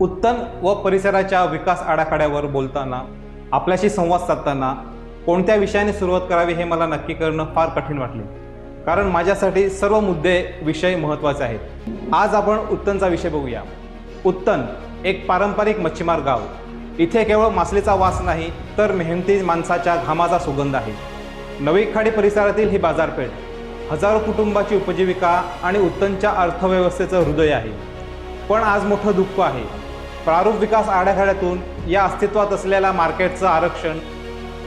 उत्तन व परिसराच्या विकास आराखड्यावर बोलताना आपल्याशी संवाद साधताना कोणत्या विषयाने सुरुवात करावी हे मला नक्की करणं फार कठीण वाटले. कारण माझ्यासाठी सर्व मुद्दे विषय महत्त्वाचे आहेत. आज आपण उत्तनचा विषय बघूया. उत्तन एक पारंपरिक मच्छीमार गाव. इथे केवळ मासलीचा वास नाही तर मेहनती माणसाच्या घामाचा सुगंध आहे. नवी खाडी परिसरातील ही बाजारपेठ हजारो कुटुंबाची उपजीविका आणि उत्तनच्या अर्थव्यवस्थेचं हृदय आहे. पण आज मोठं दुःख आहे. प्रारूप विकास आराखड्यातून या अस्तित्वात असलेल्या मार्केटचं आरक्षण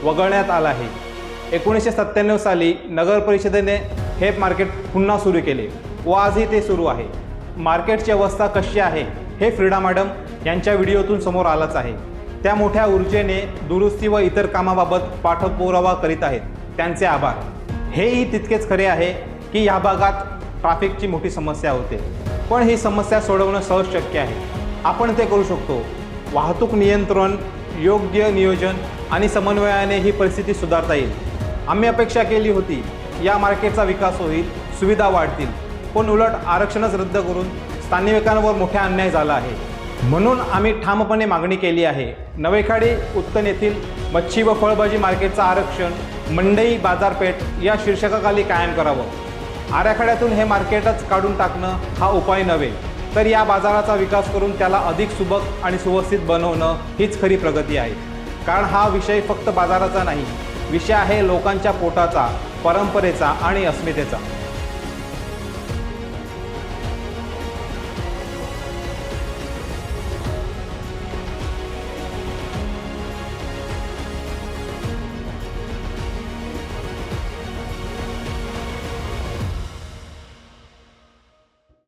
वगळण्यात आलं आहे. एकोणीसशे सत्त्याण्णव साली नगर परिषदेने हे मार्केट पुन्हा सुरू केले व आजही ते सुरू आहे. मार्केटची अवस्था कशी आहे हे फ्रीडा मॅडम यांच्या व्हिडिओतून समोर आलंच आहे. त्या मोठ्या ऊर्जेने दुरुस्ती व इतर कामाबाबत पाठपुरावा करीत आहेत. त्यांचे आभार. हेही तितकेच खरे आहे की या भागात ट्रॅफिकची मोठी समस्या होते. पण ही समस्या सोडवणं सहज शक्य आहे. आपण ते करू शकतो. वाहतूक नियंत्रण योग्य नियोजन आणि समन्वयाने ही परिस्थिती सुधारता येईल. आम्ही अपेक्षा केली होती या मार्केटचा विकास होईल सुविधा वाढतील पण उलट आरक्षणच रद्द करून स्थानिकांवर मोठा अन्याय झाला आहे. म्हणून आम्ही ठामपणे मागणी केली आहे. नवेखाडी उत्तन येथील मच्छी व फळभाजी मार्केटचं आरक्षण मंडई बाजारपेठ या शीर्षकाखाली कायम करावं. आराखड्यातून हे मार्केटच काढून टाकणं हा उपाय नव्हे. तर या बाजाराचा विकास करून त्याला अधिक सुबक आणि सुवस्थित बनवणं हीच खरी प्रगती आहे. कारण हा विषय फक्त बाजाराचा नाही विषय आहे लोकांच्या पोटाचा परंपरेचा आणि अस्मितेचा.